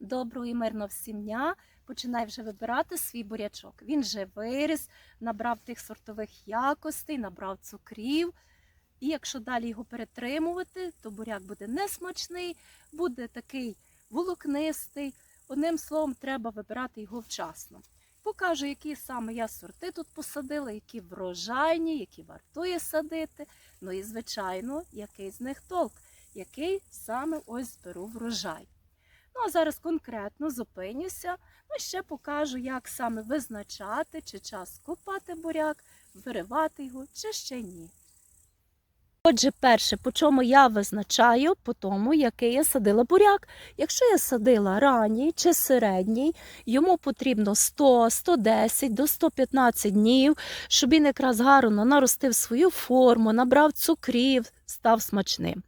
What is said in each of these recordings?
Доброго і мирного всім дня. Починай вже вибирати свій бурячок. Він вже виріс, набрав тих сортових якостей, набрав цукрів. І якщо далі його перетримувати, то буряк буде несмачний, буде такий волокнистий. Одним словом, треба вибирати його вчасно. Покажу, які саме я сорти тут посадила, які врожайні, які вартує садити. Ну і, звичайно, який з них толк, який саме ось зберу врожай. Ну, а зараз конкретно зупинюся, ну і ще покажу, як саме визначати, чи час копати буряк, виривати його, чи ще ні. Отже, перше, по чому я визначаю, по тому, який я садила буряк. Якщо я садила ранній чи середній, йому потрібно 100, 110 до 115 днів, щоб він якраз гарно наростив свою форму, набрав цукрів, став смачним.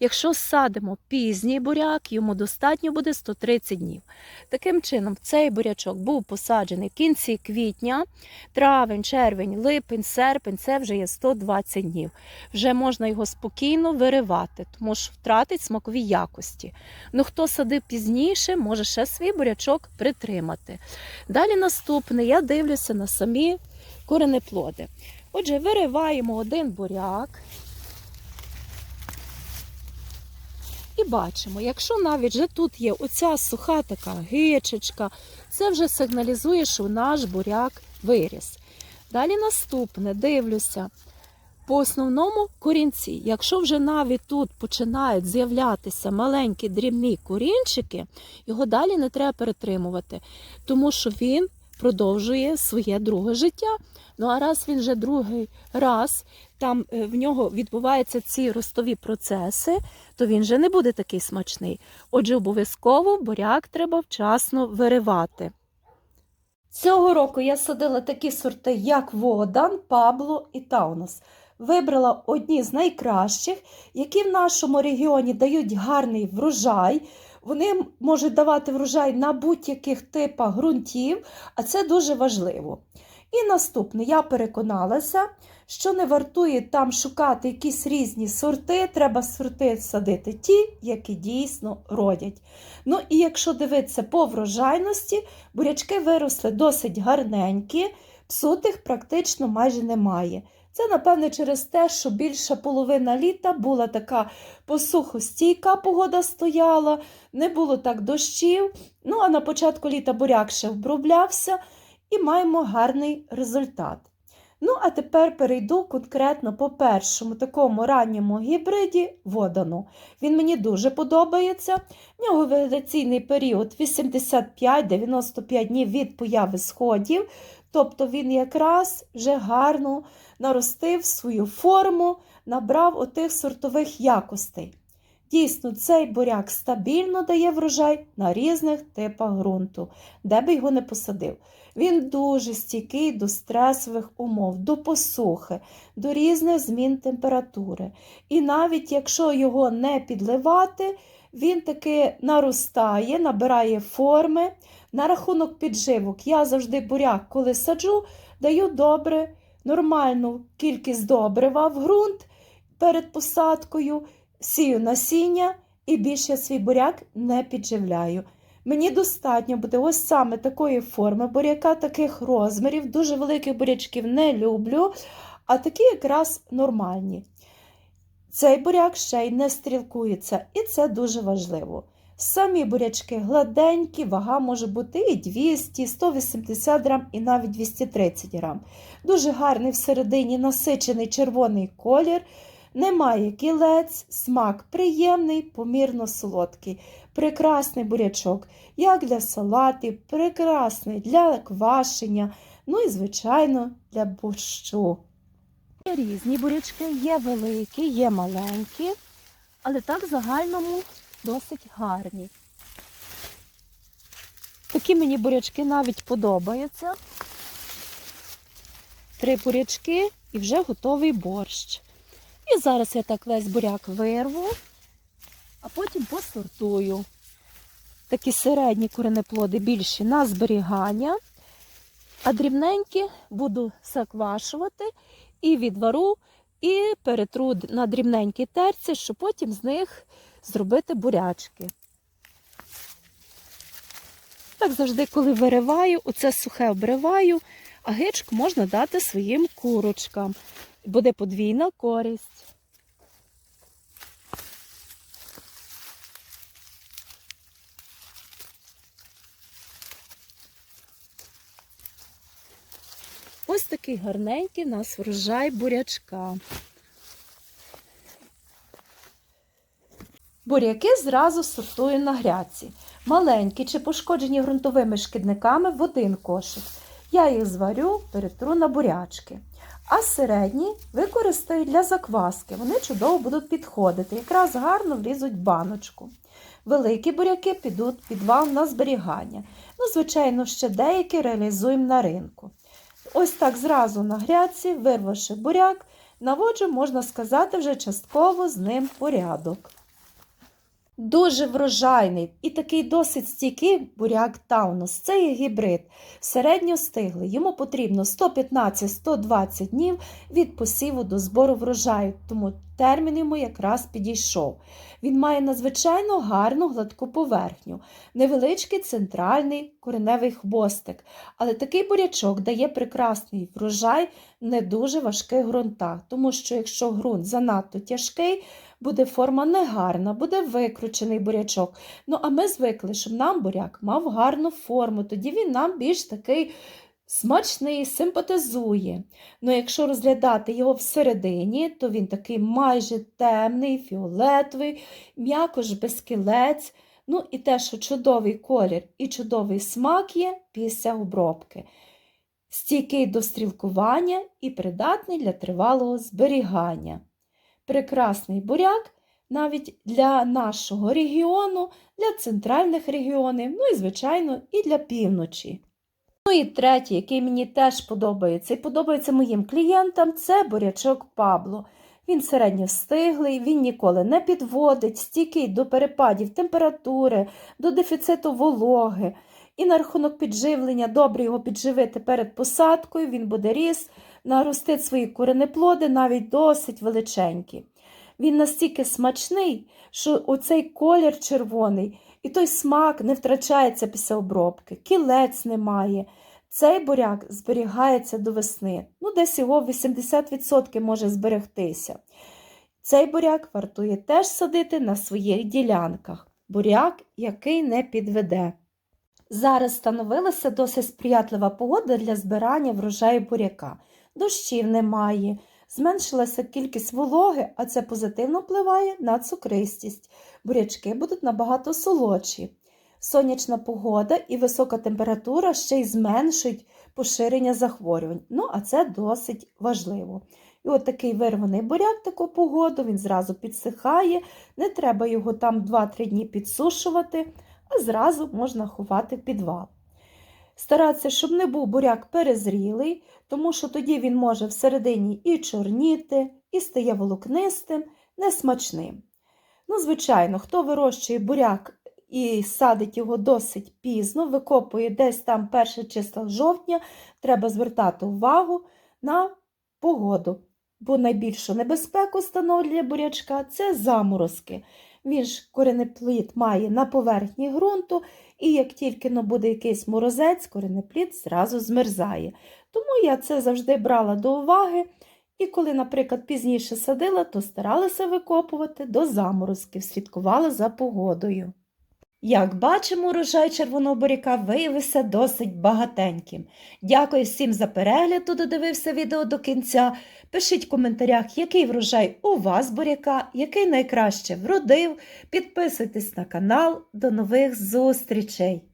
Якщо садимо пізній буряк, йому достатньо буде 130 днів. Таким чином, цей бурячок був посаджений в кінці квітня, травень, червень, липень, серпень це вже є 120 днів. Вже можна його спокійно виривати, тому що втратить смакові якості. Ну хто садив пізніше, може ще свій бурячок притримати. Далі наступне, я дивлюся на самі коренеплоди. Отже, вириваємо один буряк. Бачимо, якщо навіть вже тут є оця суха така гичечка, це вже сигналізує, що наш буряк виріс. Далі наступне, дивлюся. По основному корінці, якщо вже навіть тут починають з'являтися маленькі дрібні корінчики, його далі не треба перетримувати, тому що він продовжує своє друге життя. Ну а раз він вже другий раз, там е, в нього відбуваються ці ростові процеси, то він вже не буде такий смачний. Отже, обов'язково буряк треба вчасно виривати. Цього року я садила такі сорти, як Водан, Пабло і Таунус. Вибрала одні з найкращих, які в нашому регіоні дають гарний врожай. Вони можуть давати врожай на будь-яких типах ґрунтів, а це дуже важливо. І наступне, я переконалася, що не вартує там шукати якісь різні сорти, треба сорти садити ті, які дійсно родять. Ну і якщо дивитися по врожайності, бурячки виросли досить гарненькі, псутих практично майже немає. Це, напевне, через те, що більша половина літа була така посухостійка погода стояла, не було так дощів. Ну а на початку літа буряк ще вброблявся і маємо гарний результат. Ну, а тепер перейду конкретно по першому такому ранньому гібриді водану. Він мені дуже подобається. В нього вегетаційний період 85-95 днів від появи сходів. Тобто він якраз вже гарно наростив свою форму, набрав отих сортових якостей. Дійсно, цей буряк стабільно дає врожай на різних типах ґрунту, де би його не посадив. Він дуже стійкий до стресових умов, до посухи, до різних змін температури. І навіть якщо його не підливати, він таки наростає, набирає форми. На рахунок підживок я завжди буряк, коли саджу, даю добре, нормальну кількість добрива в ґрунт перед посадкою, сію насіння і більше свій буряк не підживляю. Мені достатньо буде ось саме такої форми буряка, таких розмірів, дуже великих бурячків не люблю, а такі якраз нормальні. Цей буряк ще й не стрілкується, і це дуже важливо. Самі бурячки гладенькі, вага може бути і 200, 180 грам, і навіть 230 грам. Дуже гарний всередині насичений червоний колір, немає кілець, смак приємний, помірно солодкий. Прекрасний бурячок, як для салатів, прекрасний для квашення, ну і, звичайно, для борщу. Є різні бурячки, є великі, є маленькі, але так в загальному досить гарні. Такі мені бурячки навіть подобаються. Три бурячки і вже готовий борщ. І зараз я так весь буряк вирву, а потім посортую. Такі середні коренеплоди більші на зберігання, а дрібненькі буду заквашувати і відвару, і перетру на дрібненькі терці, щоб потім з них зробити бурячки. Так завжди, коли вириваю, оце сухе обриваю, а гичку можна дати своїм курочкам. Буде подвійна користь. Ось такий гарненький у нас врожай бурячка. Буряки зразу сортую на грядці. Маленькі чи пошкоджені ґрунтовими шкідниками в один кошик. Я їх зварю, перетру на бурячки. А середні використаю для закваски. Вони чудово будуть підходити, якраз гарно влізуть баночку. Великі буряки підуть під вал на зберігання. Ну, звичайно, ще деякі реалізуємо на ринку. Ось так зразу на грядці, вирвавши буряк, наводжу, можна сказати, вже частково з ним порядок. Дуже врожайний і такий досить стійкий буряк Таунус. Це є гібрид Середньо стиглий. Йому потрібно 115-120 днів від посіву до збору врожаю, тому термін йому якраз підійшов. Він має надзвичайно гарну гладку поверхню, невеличкий центральний кореневий хвостик. Але такий бурячок дає прекрасний врожай не дуже важких ґрунтах, тому що якщо ґрунт занадто тяжкий, буде форма негарна, буде викручений бурячок. Ну, а ми звикли, щоб нам буряк мав гарну форму, тоді він нам більш такий смачний, симпатизує. Ну, якщо розглядати його всередині, то він такий майже темний, фіолетовий, м'якош без кілець. Ну і те, що чудовий колір і чудовий смак є після обробки. Стійкий до стрілкування і придатний для тривалого зберігання прекрасний буряк навіть для нашого регіону, для центральних регіонів, ну і, звичайно, і для півночі. І третій, який мені теж подобається, і подобається моїм клієнтам, це бурячок Пабло. Він середньостиглий, він ніколи не підводить, стійкий до перепадів температури, до дефіциту вологи. І на рахунок підживлення, добре його підживити перед посадкою, він буде ріс, наростить свої коренеплоди, навіть досить величенькі. Він настільки смачний, що оцей колір червоний і той смак не втрачається після обробки, кілець немає. Цей буряк зберігається до весни, ну десь його 80% може зберегтися. Цей буряк вартує теж садити на своїх ділянках. Буряк, який не підведе. Зараз становилася досить сприятлива погода для збирання врожаю буряка. Дощів немає, зменшилася кількість вологи, а це позитивно впливає на цукристість. Бурячки будуть набагато солодші. Сонячна погода і висока температура ще й зменшують поширення захворювань. Ну, а це досить важливо. І от такий вирваний буряк таку погоду, він зразу підсихає, не треба його там 2-3 дні підсушувати, а зразу можна ховати в підвал. Старатися, щоб не був буряк перезрілий, тому що тоді він може всередині і чорніти, і стає волокнистим, несмачним. Ну, звичайно, хто вирощує буряк і садить його досить пізно, викопує десь там перше числа жовтня, треба звертати увагу на погоду. Бо найбільшу небезпеку становлює бурячка це заморозки. Він ж коренеплід має на поверхні ґрунту, і як тільки ну, буде якийсь морозець, коренеплід зразу змерзає. Тому я це завжди брала до уваги. І коли, наприклад, пізніше садила, то старалася викопувати до заморозків, слідкувала за погодою. Як бачимо, урожай червоного буряка виявився досить багатеньким. Дякую всім за перегляд, хто додивився відео до кінця. Пишіть в коментарях, який врожай у вас буряка, який найкраще вродив. Підписуйтесь на канал. До нових зустрічей!